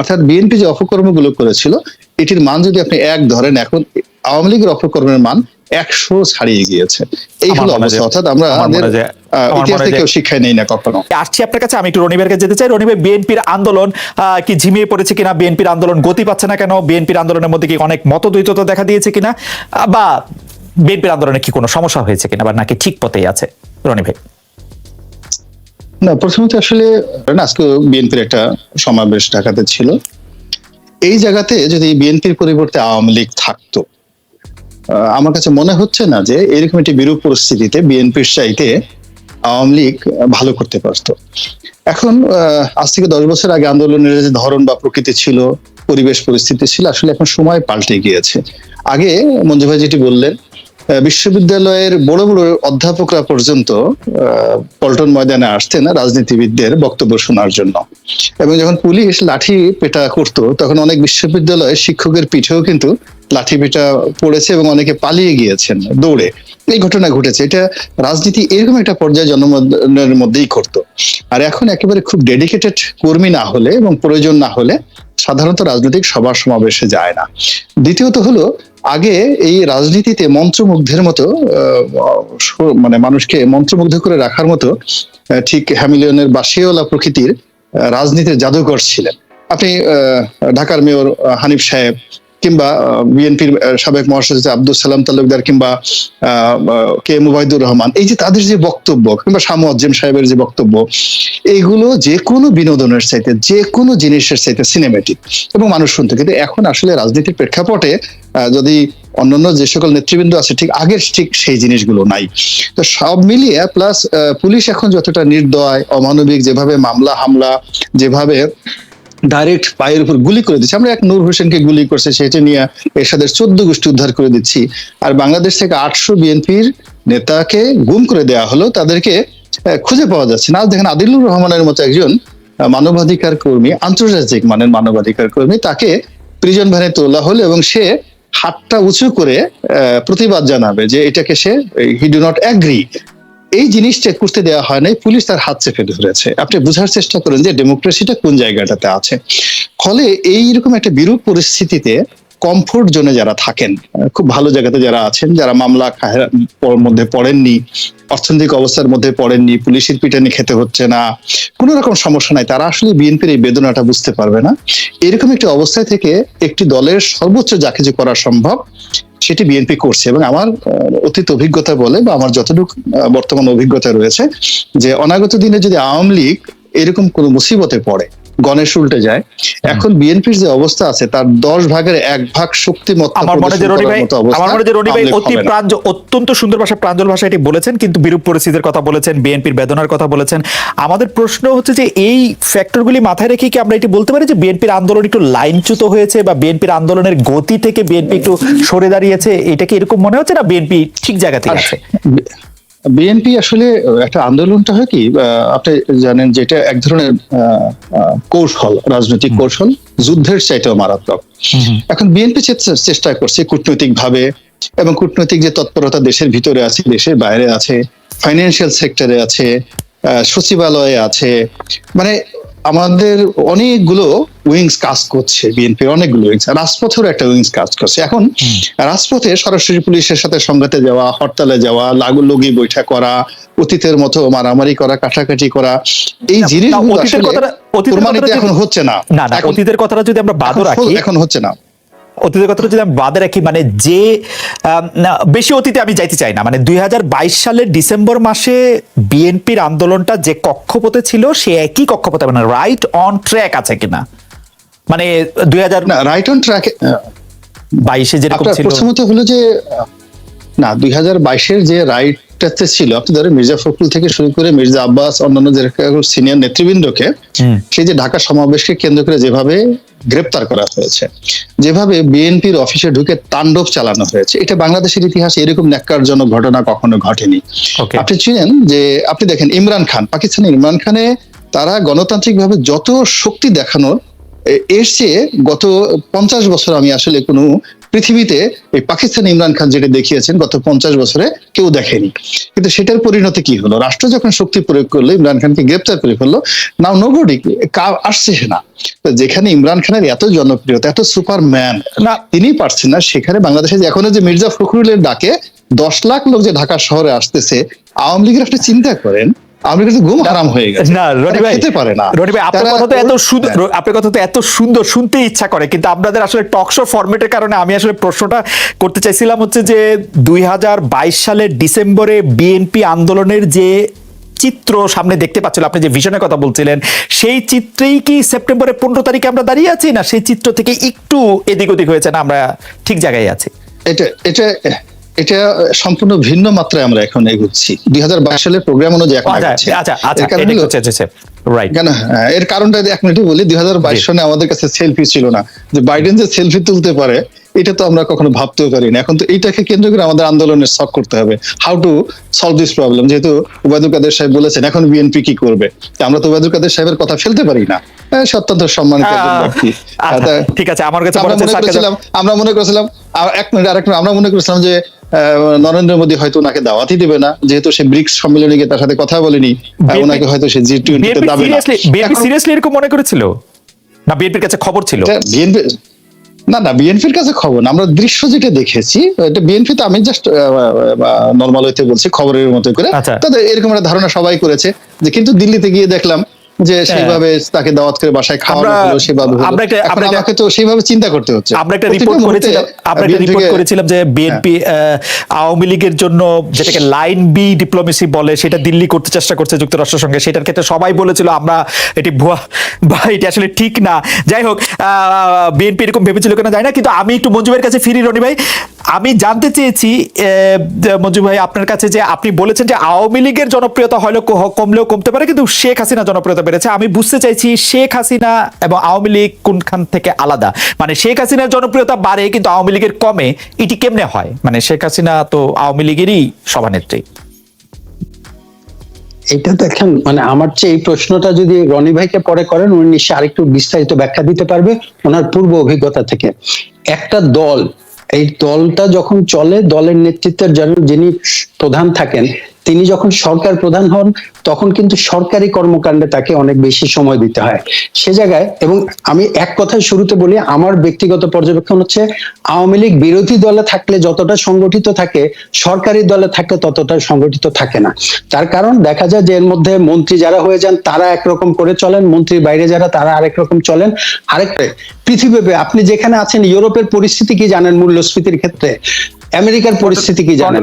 অর্থাৎ বিএনপি যে অপকর্মগুলো করেছিল এটির মান যদি আপনি এক ধরেন এখন আওয়ামী লীগের অপকর্মের মান একশো ছাড়িয়ে গিয়েছে। এই হলো অবস্থা। অর্থাৎ আমরা আমাদের ইতিহাস শিক্ষায় নেই না কখনো। আসছি আপনার কাছে আমি একটু রনিবের কাছে যেতে চাই। রনি ভাই বিএনপির আন্দোলন কি ঝিমিয়ে পড়েছে কিনা? বিএনপির আন্দোলন গতি পাচ্ছে না কেন? বিএনপির আন্দোলনের মধ্যে কি অনেক মতদ্বৈততা দেখা দিয়েছে কিনা? বা বিএনপির আন্দোলনে কি কোনো সমস্যা হয়েছে কিনা? বা নাকি ঠিক পথেই আছে? রনি ভাই না, প্রথমত আসলে আজকে বিএনপির একটা সমাবেশ ঢাকাতে ছিল। এই জায়গাতে যদি বিএনপির পরিবর্তে আওয়ামী লীগ থাকতো আমার কাছে মনে হচ্ছে না যে এরকম একটি বিরূপ পরিস্থিতিতে বিএনপির চাইতে আওয়ামী লীগ ভালো করতে পারতো। এখন আজ থেকে দশ বছর আগে আন্দোলনের যে ধরন বা প্রকৃতি ছিল, পরিবেশ পরিস্থিতি ছিল, আসলে এখন সময় পাল্টে গিয়েছে। আগে মঞ্জু ভাই যেটি বললেন বিশ্ববিদ্যালয়ের বড় বড় অধ্যাপকরা পর্যন্ত পল্টন ময়দানে আসতেন রাজনীতিবিদদের বক্তব্য শোনার জন্য। এবং যখন পুলিশ লাঠি পেটা করতো, তখন অনেক বিশ্ববিদ্যালয়ের শিক্ষকের পিঠেও কিন্তু লাঠি পেটা পড়েছে এবং অনেকে পালিয়ে গিয়েছেন দৌড়ে। এই ঘটনা ঘটেছে। এটা রাজনীতি এরকম একটা পর্যায়ে জনমনের মধ্যেই করতো আর এখন একেবারে খুব ডেডিকেটেড কর্মী না হলে এবং প্রয়োজন না হলে সাধারণত রাজনৈতিক সভার সমাবেশে যায় না। দ্বিতীয়ত হলো, আগে এই রাজনীতিতে মন্ত্রমুগ্ধের মতো মানে মানুষকে মন্ত্রমুগ্ধ করে রাখার মতো ঠিক হ্যামিলিয়নের বাসিওয়ালা প্রকৃতির রাজনীতির জাদুঘর ছিলেন। আপনি ঢাকার মেয়র হানিফ সাহেব কিংবা বিএনপির সাবেক মহাসচিব আব্দুল সালাম তালুকদার কিংবা কে মুবাইদুর রহমান, এই যে তাদের যে বক্তব্য কিংবা শামু আজ্জেম সাহেবের যে বক্তব্য, এইগুলো যে কোনো বিনোদনের চাইতে, যে কোনো জিনিসের চাইতে সিনেমেটিক এবং মানুষ শুনতো কিন্তু এখন আসলে রাজনীতির প্রেক্ষাপটে যদি অন্যান্য যে সকল নেতৃবৃন্দ আছে, ঠিক আগের, ঠিক সেই জিনিসগুলো নাই। তো সব মিলিয়ে প্লাস পুলিশ এখন যতটা নির্দয়, অমানবিক, যেভাবে মামলা, হামলা, যেভাবে ডাইরেক্ট পায়ের উপর গুলি করে দিচ্ছে। আমরা এক নূর হোসেনকে গুলি করছে, সেটা নিয়ে এরশাদের চোদ্দ গোষ্ঠী উদ্ধার করে দিচ্ছি। আর বাংলাদেশ থেকে আটশো বিএনপির নেতাকে গুম করে দেওয়া হলো, তাদেরকে খুঁজে পাওয়া যাচ্ছে না। দেখেন আদিলুর রহমানের মতো একজন মানবাধিকার কর্মী, আন্তর্জাতিক মানের মানবাধিকার কর্মী, তাকে প্রিজন ভ্যানে তোলা হলো এবং সে হাতটা উঁচু করে প্রতিবাদ জানাবে যে এটাকে সে হি ডু নট অ্যাগ্রি এই জিনিসটা করতে দেওয়া হয় নাই, পুলিশ তার হাত চেপে ধরেছে। আপনি বোঝার চেষ্টা করেন যে ডেমোক্রেসিটা কোন জায়গাটাতে আছে। ফলে এইরকম একটা বিরূপ পরিস্থিতিতে কমফোর্ট জোনে যারা থাকেন খুব ভালো জায়গাতে যারা আছেন, যারা মামলা মধ্যে পড়েননি, অর্থনৈতিক অবস্থার মধ্যে পড়েননি, পুলিশের পিটানি খেতে হচ্ছে না, কোনো রকম সমস্যা নাই, তারা আসলে বিএনপির এই বেদনাটা বুঝতে পারবে না। এরকম একটি অবস্থায় থেকে একটি দলের সর্বোচ্চ যা কিছু করা সম্ভব, সেটি বিএনপি করছে। এবং আমার অতীত অভিজ্ঞতা বলে, বা আমার যতটুকু বর্তমান অভিজ্ঞতা রয়েছে, যে অনাগত দিনে যদি আওয়ামী লীগ এরকম কোনো মুসিবতে পড়ে গণেশ উল্টে যায়। এখন বিএনপির যে অবস্থা আছে তার দশ ভাগের এক ভাগ শক্তিমত্তা আমার মনে যে রনি ভাই আমার মনে যে রনি ভাই অতি প্রাঞ্জ অত্যন্ত সুন্দর ভাষা প্রাঞ্জল ভাষা এটি বলেছেন কিন্তু বিরূপ পরিস্থিতির কথা বলেছেন বিএনপির বেদনার কথা বলেছেন। আমাদের প্রশ্ন হচ্ছে যে এই ফ্যাক্টরগুলি মাথায় রেখে কি আমরা এটি বলতে পারি যে বিএনপির আন্দোলন একটু লাইনচ্যুত হয়েছে বা বিএনপির আন্দোলনের গতি থেকে বিএনপি একটু সরে দাঁড়িয়েছে? এটা কি এরকম মনে হচ্ছে না বিএনপি ঠিক জায়গাতেই আছে? বিএনপি আসলে একটা আন্দোলনটা হয় কি আপনি জানেন যে এটা এক ধরনের কৌশল রাজনৈতিক কৌশল যুদ্ধের চাইতেও মারাত্মক। এখন বিএনপি চেষ্টা করছে কূটনৈতিক ভাবে এবং কূটনৈতিক যে তৎপরতা দেশের ভিতরে আছে দেশের বাইরে আছে ফাইন্যান্সিয়াল সেক্টরে আছে আহ, সচিবালয়ে আছে মানে আমাদের অনেকগুলো উইংস কাজ করছে বিএনপি অনেকগুলো উইংস। রাজপথেও একটা উইংস কাজ করছে। এখন রাজপথে সরাসরি পুলিশের সাথে সংঘাতে যাওয়া হরতালে যাওয়া লাগু লগি বৈঠা করা অতীতের মতো মারামারি করা কাটাকাটি করা এই জিনিসগুলো অতীতের আসলে প্রমাণিত এখন হচ্ছে না। অতীতের কথাটা যদি আমরা বাদও রাখি এখন হচ্ছে না। অতীতের কথাটা যদি আমি বাদে রাখি মানে যে বেশি অতীতে আমি যাইতে চাই না। মানে দুই সালের ডিসেম্বর মাসে বিএনপির আন্দোলনটা যে কক্ষপথে ছিল সে একই কক্ষপথে মানে রাইট অন ট্র্যাক আছে কিনা? মানে দুই হাজার রাইট অন ট্র্যাক বাইশে যেরকম ছিল। প্রথমত হলো যে না দুই হাজার বাইশের যে রাইটটাতে ছিল আপনি ধরেন মির্জা ফখরুল থেকে শুরু করে মির্জা আব্বাস অন্যান্য যে সিনিয়র নেতৃবৃন্দকে। সেই যে ঢাকা সমাবেশকে কেন্দ্র করে যেভাবে গ্রেপ্তার করা হয়েছে। যেভাবে বিএনপির অফিসে ঢুকে তাণ্ডব চালানো হয়েছে এটা বাংলাদেশের ইতিহাসে এরকম ন্যাক্কারজনক ঘটনা কখনো ঘটেনি। আপনি চিনেন যে আপনি দেখেন ইমরান খান পাকিস্তানের ইমরান খানে তারা গণতান্ত্রিকভাবে যত শক্তি দেখানোর এর চেয়ে গত পঞ্চাশ বছর আমি আসলে কোনো পৃথিবীতে এই পাকিস্তান ইমরান খান যেটা দেখিয়েছেন গত পঞ্চাশ বছরে কেউ দেখেনি। কিন্তু সেটার পরিণতি কি হলো? রাষ্ট্র যখন শক্তি প্রয়োগ করল ইমরান খানকে গ্রেপ্তার করে ফেলল নাও নোবডি আসছে না। তো যেখানে ইমরান খানের এত জনপ্রিয়তা এত সুপারম্যান না। তিনি পারছেন না সেখানে বাংলাদেশে এখনও যে মির্জা ফখরুলের ডাকে দশ লাখ লোক যে ঢাকা শহরে আসতেছে আওয়ামী লীগের আপনি চিন্তা করেন লীগের তো ঘুম হারাম হয়ে গেছে। না রনি ভাই পারে না। রনি ভাই আপনার কথা তো এত সুন্দর হ্যাঁ। আপনার কথা তো এত সুন্দর শুনতে ইচ্ছা করে কিন্তু আপনাদের আসলে টক শো ফরম্যাটের কারণে আমি আসলে প্রশ্নটা করতে চাইছিলাম হচ্ছে যে দুই সালের ডিসেম্বরে বিএনপি আন্দোলনের যে চিত্র সামনে দেখতে পাচ্ছিল আপনি যে ভিশনের কথা বলছিলেন সেই চিত্রেই কি সেপ্টেম্বরের পনেরো তারিখে আমরা দাঁড়িয়ে আছি না সেই চিত্র থেকে একটু এদিক ওদিক হয়েছে না আমরা ঠিক জায়গায় আছি? এটা এটা এটা সম্পূর্ণ ভিন্ন মাত্রায় আমরা এখন এগুচ্ছি। দুই হাজার বাইশ সালের প্রোগ্রাম অনুযায়ী এখন আচ্ছা আচ্ছা আচ্ছা এর রাইট কেন? কারণটা এক মিনিটে বলি দুই হাজার বাইশ। সনে আমাদের কাছে সেলফি ছিল না। যে বাইডেন যে সেলফি তুলতে পারে এটা তো আমরা কখনো ভাবতেও পারি না এখন তো এইটাকে কেন্দ্র করে আমাদের আন্দোলনের সলভ করতে হবে। How to solve this problem যেহেতু উবায়দুল কাদের সাহেব বলেছেন এখন বিএনপি কি করবে? আমরা তো উবায়দুল কাদের সাহেবের কথা ফেলতে পারি না। হ্যাঁ, অত্যন্ত সম্মানিত ব্যক্তি। আচ্ছা, ঠিক আছে আমার কাছে আমরা মনে করেছিলাম আমরা মনে করেছিলাম আর এক মিনিট আরেক মিনিট আমরা মনে করেছিলাম যে নরেন্দ্র মোদী হয়তো ওনাকে দাওয়াতই দেবে না যেহেতু সে ব্রিক্স সম্মেলনে গিয়ে তার সাথে কথা বলেনি ওনাকে হয়তো সে জি টোয়েন্টিতে দাবে না। সিরিয়াসলি এরকম মনে করেছিল? না বিএনপির কাছে খবর ছিল? বিএনপি না না বিএনপির কাছে খবর না আমরা দৃশ্য যেটা দেখেছি এটা বিএনপি তো আমি জাস্ট নর্মাল হইতে বলছি খবরের মতো করে। আচ্ছা। তাদের এরকম একটা ধারণা সবাই করেছে যে কিন্তু দিল্লিতে গিয়ে দেখলাম যে সেইভাবে তাকে দাওয়াত করে বাসায় খাওয়ানো হ্যাঁ। হলো সেভাবে আমরা একটা- তো সেইভাবে চিন্তা করতে হচ্ছে। আমরা একটা রিপোর্ট করেছিলাম আমরা একটা রিপোর্ট করেছিলাম যে বিএনপি আওয়ামী লীগের জন্য যেটাকে লাইন বি ডিপ্লোমেসি বলে সেটা দিল্লি করতে চেষ্টা করছে যুক্তরাষ্ট্রের সঙ্গে। সেটার ক্ষেত্রে সবাই বলেছিল আমরা এটি ভুয়া বা এটি আসলে ঠিক না। যাই হোক বিএনপি এরকম ভেবেছিল কেন যায় না কিন্তু আমি একটু মঞ্জু ভাইয়ের কাছে ফিরি রনি ভাই। আমি জানতে চেয়েছি মঞ্জু ভাই, আপনার কাছে যে আপনি বলেছেন যে আওয়ামী লীগের জনপ্রিয়তা হয়তো কমলেও কমতে পারে, কিন্তু শেখ হাসিনা জনপ্রিয়তা বেড়েছে। আমি বুঝতে চাইছি শেখ হাসিনা এবং আওয়ামী লীগ কোনখান থেকে আলাদা? মানে শেখ হাসিনার জনপ্রিয়তা বাড়ে, কিন্তু আওয়ামী লীগের কমে, এটি কেমনে হয়? মানে শেখ হাসিনা তো আওয়ামী লীগেরই সভানেত্রী। এটা দেখেন মানে আমার চেয়ে এই প্রশ্নটা যদি রনি ভাইকে পরে করেন, উনি নিশ্চয়ই আরেকটু বিস্তারিত ব্যাখ্যা দিতে পারবে ওনার পূর্ব অভিজ্ঞতা থেকে। একটা দল এই দলটা যখন চলে দলের নেতৃত্বের যিনি প্রধান থাকেন তিনি যখন সরকার প্রধান হন, তখন কিন্তু সরকারি কর্মকাণ্ডে তাকে অনেক বেশি সময় দিতে হয়। সে জায়গায় এবং আমি এক কথায় শুরুতে বলি, আমার ব্যক্তিগত পর্যবেক্ষণ হচ্ছে, আওয়ামী লীগ বিরোধী দলে থাকলে যতটা সংগঠিত থাকে, সরকারি দলে থাকলে ততটা সংগঠিত থাকে না। তার কারণ দেখা যায় যে এর মধ্যে মন্ত্রী যারা হয়ে যান, তারা একরকম করে চলেন, মন্ত্রীর বাইরে যারা, তারা আরেক রকম চলেন। আরেকটা পৃথিবীতে আপনি যেখানে আছেন, ইউরোপের পরিস্থিতি কি জানেন মূল্যস্ফীতির ক্ষেত্রে? আমেরিকার পরিস্থিতি কি জানেন?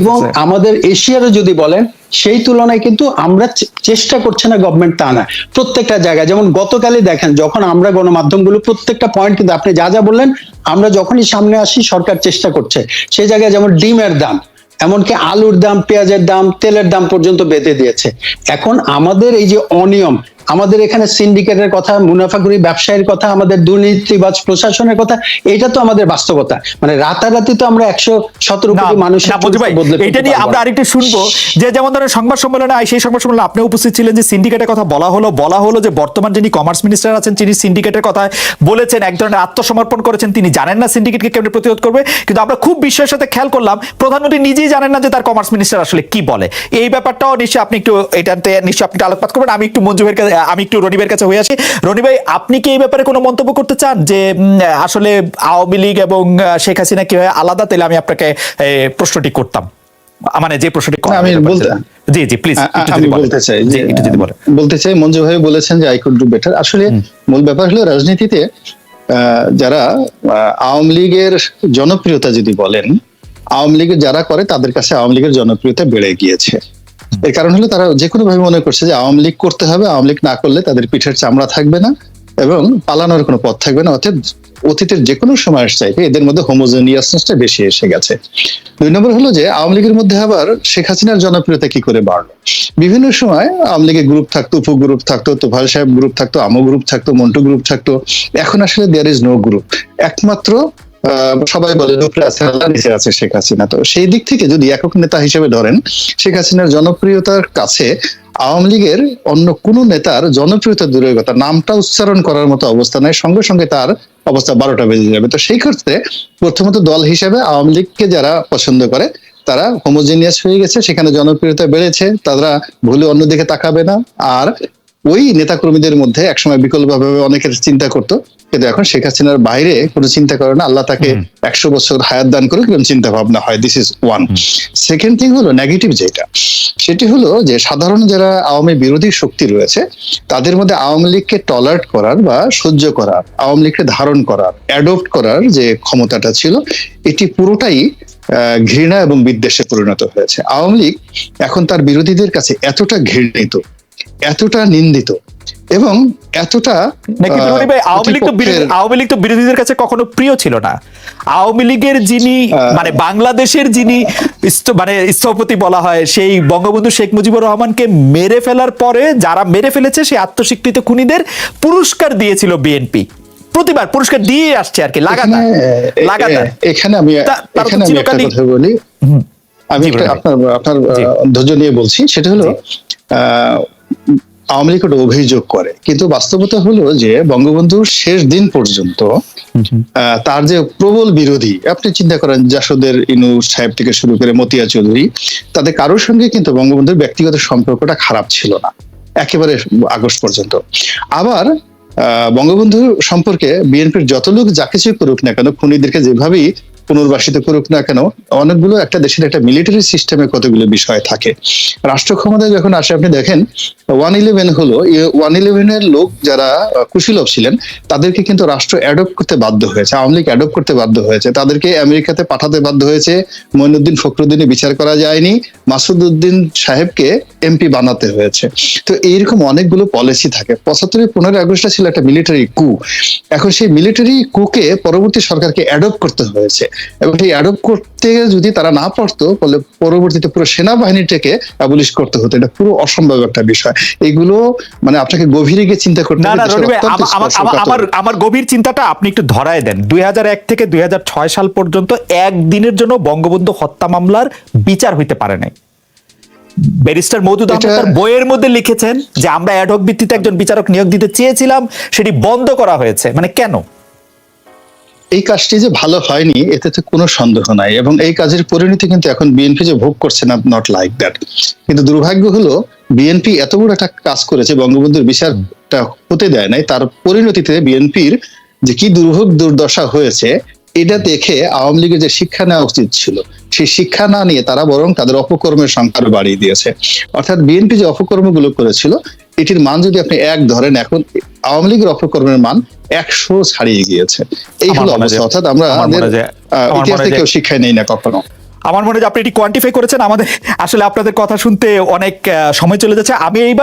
এবং আমাদের এশিয়ারও যদি বলেন সেই তুলনায় কিন্তু আমরা চেষ্টা করছে না গভর্নমেন্ট তা না। প্রত্যেকটা জায়গায় যেমন গতকালই দেখেন যখন আমরা গণমাধ্যমগুলো প্রত্যেকটা পয়েন্ট কিন্তু আপনি যা যা বললেন আমরা যখনই সামনে আসি সরকার চেষ্টা করছে। সেই জায়গায় যেমন ডিমের দাম এমনকি আলুর দাম পেঁয়াজের দাম তেলের দাম পর্যন্ত বেঁধে দিয়েছে। এখন আমাদের এই যে অনিয়ম আমাদের এখানে সিন্ডিকেটের কথা মুনাফাগুরি ব্যবসায়ীর কথা আমাদের দুর্নীতিবাজ প্রশাসনের কথা এটা তো আমাদের বাস্তবতা। মানে রাতারাতি তো আমরা একশো সতেরো কোটি বদলে এটা নিয়ে আমরা আরেকটু শুনব। যে যেমন ধরেন সংবাদ সম্মেলনে সেই সংবাদ সম্মেলনে আপনি উপস্থিত ছিলেন যে সিন্ডিকেটের কথা বলা হলো। বলা হলো যে বর্তমান যিনি কমার্স মিনিস্টার আছেন তিনি সিন্ডিকেটের কথা বলেছেন এক ধরনের আত্মসমর্পণ করেছেন। তিনি জানেন না সিন্ডিকেটকে কেমন প্রতিরোধ করবে। কিন্তু আমরা খুব বিস্ময়ের সাথে খেয়াল করলাম প্রধানমন্ত্রী নিজেই জানেন না যে তার কমার্স মিনিস্টার আসলে কি বলে। এই ব্যাপারটাও নিশ্চয়ই আপনি একটু এটাতে নিশ্চয়ই আপনি আলোকপাত করবেন। আমি একটু মঞ্জু ভাইয়ের কাছে আমি একটু রনিবের কাছে হয়ে আসি রনি ভাই আপনি কি এই ব্যাপারে কোনো মন্তব্য করতে চান যে আসলে আওয়ামী লীগ এবং শেখ হাসিনা কীভাবে আলাদা? তাহলে আমি আপনাকে প্রশ্নটি করতাম। মানে যে প্রশ্নটি আমি বলতে- জি জি প্লিজ আমি বলতে চাই যে একটু যদি বলেন। বলতে চাই মঞ্জু ভাই বলেছেন যে আই কুড ডু বেটার আসলে মূল ব্যাপার হলো রাজনীতিতে আহ, যারা আওয়ামী লীগের জনপ্রিয়তা যদি বলেন আওয়ামী লীগের যারা করে তাদের কাছে আওয়ামী লীগের জনপ্রিয়তা বেড়ে গিয়েছে। এর কারণ হলো তারা যে কোনো ভাবে মনে করছে যে আওয়ামী লীগ করতে হবে, আওয়ামী লীগ না করলে তাদের পিঠের চামড়া থাকবে না এবং পালানোর কোনো পথ থাকবে না। অর্থাৎ অতীতের যে কোনো সময়ের চাইতে এদের মধ্যে হোমোজেনিয়াসনেসটা বেশি এসে গেছে। দুই নম্বর হলো যে আওয়ামী লীগের মধ্যে আবার শেখ হাসিনার জনপ্রিয়তা কি করে বাড়লো? বিভিন্ন সময় আওয়ামী লীগের গ্রুপ থাকতো, উপ গ্রুপ থাকতো তোফাল সাহেব গ্রুপ থাকতো, আমো গ্রুপ থাকতো, মন্টু গ্রুপ থাকতো। এখন আসলে দেয়ার ইজ নো গ্রুপ একমাত্র সবাই বলে উপরে আছে আল্লাহ নিচে আছে শেখ হাসিনা। তো সেই দিক থেকে যদি একক নেতা হিসেবে ধরেন, শেখ হাসিনার জনপ্রিয়তার কাছে আওয়ামী লীগের অন্য কোন নেতার জনপ্রিয়তা দূরের কথা নামটা উচ্চারণ করার মতো অবস্থা নাই, সঙ্গে সঙ্গে তার অবস্থা বারোটা বেজে যাবে। তো সেই ক্ষেত্রে প্রথমত দল হিসেবে আওয়ামী লীগকে যারা পছন্দ করে, তারা হোমোজেনিয়াস হয়ে গেছে, সেখানে জনপ্রিয়তা বেড়েছে, তারা ভুলে অন্যদিকে তাকাবে না। আর ওই নেতাকর্মীদের মধ্যে একসময় বিকল্পভাবে অনেকের চিন্তা করতো কিন্তু এখন শেখ হাসিনার বাইরে কোনো চিন্তা করে না। আল্লাহ তাকে একশো বছর হায়াত দান করুক এরকম চিন্তা ভাবনা হয় this is one second thing হলো নেগেটিভ যেটা। সেটি হলো যে সাধারণ যারা আওয়ামী বিরোধী শক্তি রয়েছে তাদের মধ্যে আওয়ামী লীগকে টলারেট করার বা সহ্য করার আওয়ামী লীগকে ধারণ করার অ্যাডপ্ট করার যে ক্ষমতাটা ছিল এটি পুরোটাই ঘৃণা এবং বিদ্বেষে পরিণত হয়েছে। আওয়ামী লীগ এখন তার বিরোধীদের কাছে এতটা ঘৃণিত এতটা নিন্দিত এবং এতটা ভাই, আওয়ামী লীগ তো আওয়ামী লীগ তো বিরোধীদের কাছে কখনো প্রিয় ছিল না। আওয়ামী লীগের যিনি মানে বাংলাদেশের যিনি মানে স্থপতি বলা হয় সেই বঙ্গবন্ধু শেখ মুজিবুর রহমানকে মেরে ফেলার পরে যারা মেরে ফেলেছে সেই আত্মস্বীকৃত খুনিদের পুরস্কার দিয়েছিল বিএনপি। প্রতিবার পুরস্কার দিয়ে আসছে আর কি লাগাতার লাগাতার। এখানে আমি এখানে আমি একটা কথা বলি। আমি। আপনার আপনার ধৈর্য নিয়ে বলছি সেটা হলো আহ, আওয়ামী লীগ অভিযোগ করে। কিন্তু বাস্তবতা হলো যে বঙ্গবন্ধুর শেষ দিন পর্যন্ত তার যে প্রবল বিরোধী আপনি চিন্তা করেন জাসদের ইনু সাহেব থেকে শুরু করে মতিয়া চৌধুরী তাদের কারোর সঙ্গে কিন্তু বঙ্গবন্ধুর ব্যক্তিগত সম্পর্কটা খারাপ ছিল না একেবারে আগস্ট পর্যন্ত। আবার আহ, বঙ্গবন্ধু সম্পর্কে বিএনপির যত লোক যা কিছু করুক না কেন খুনিদেরকে যেভাবেই পুনর্বাসিত করুক না কেন, অনেকগুলো একটা দেশের একটা মিলিটারি সিস্টেমে কতগুলো বিষয় থাকে। রাষ্ট্র ক্ষমতায় যখন আসে, আপনি দেখেন ওয়ান ইলেভেন হলো ওয়ান ইলেভেনের লোক যারা কুশীলভ ছিলেন, তাদেরকে কিন্তু রাষ্ট্র অ্যাডপ্ট করতে বাধ্য হয়েছে, আওয়ামী লীগ অ্যাডপ্ট করতে বাধ্য হয়েছে। তাদেরকে আমেরিকাতে পাঠাতে বাধ্য হয়েছে, মইনুদ্দিন ফখরুদ্দিনে বিচার করা যায়নি মাসুদ উদ্দিন সাহেবকে এমপি বানাতে হয়েছে। তো এইরকম অনেকগুলো পলিসি থাকে। পঁচাত্তরের পনেরোই আগস্টটা ছিল একটা মিলিটারি কু এখন সেই মিলিটারি কুকে পরবর্তী সরকারকে অ্যাডপ্ট করতে হয়েছে। এবং সেই অ্যাডপ্ট করতে যদি তারা না পারতো বলে পরবর্তীতে পুরো সেনাবাহিনীটাকে অ্যাবলিশ করতে হতো। এটা পুরো অসম্ভব একটা বিষয়। এইগুলো মানে আপনাকে গভীরে গিয়ে চিন্তা করতে না। আমার আমার গভীর চিন্তাটা আপনি একটু ধরায় দেন। দুই হাজার এক থেকে দুই হাজার ছয় সাল পর্যন্ত একদিনের জন্য বঙ্গবন্ধু হত্যা মামলার বিচার হইতে পারে নাই। ব্যারিস্টার আহমেদ তার বইয়ের মধ্যে লিখেছেন যে আমরা অ্যাডহক ভিত্তিতে একজন বিচারক নিয়োগ দিতে চেয়েছিলাম সেটি বন্ধ করা হয়েছে। মানে কেন? এই কাজটি যে ভালো হয়নি, এতে তো কোনো সন্দেহ নাই এবং এই কাজের পরিণতি কিন্তু এখন বিএনপি যে ভোগ করছে না নট লাইক দ্যাট কিন্তু দুর্ভাগ্য হলো বিএনপি এত বড় একটা কাজ করেছে, বঙ্গবন্ধুর বিচারটা হতে দেয় নাই, তার পরিণতিতে বিএনপির যে কি দুর্ভোগ দুর্দশা হয়েছে, এটা দেখে আওয়ামী লীগের যে শিক্ষা নেওয়া উচিত ছিল, সেই শিক্ষা না নিয়ে তারা বরং তাদের অপকর্মের সংখ্যা বাড়িয়ে দিয়েছে। অর্থাৎ বিএনপি যে অপকর্মগুলো করেছিল এটির মান যদি আপনি এক ধরেন এখন আওয়ামী লীগের অপকর্মের মান একশো ছাড়িয়ে গিয়েছে। এই হলো অবস্থা অর্থাৎ আমরা ইতিহাস থেকে হয় থেকেও শিক্ষা নেই না কখনো। আমার মনে হয় আপনি এটি কোয়ান্টিফাই করেছেন আমাদের আসলে আপনাদের কথা শুনতে অনেক সময় চলে যাচ্ছে। আমি এইবার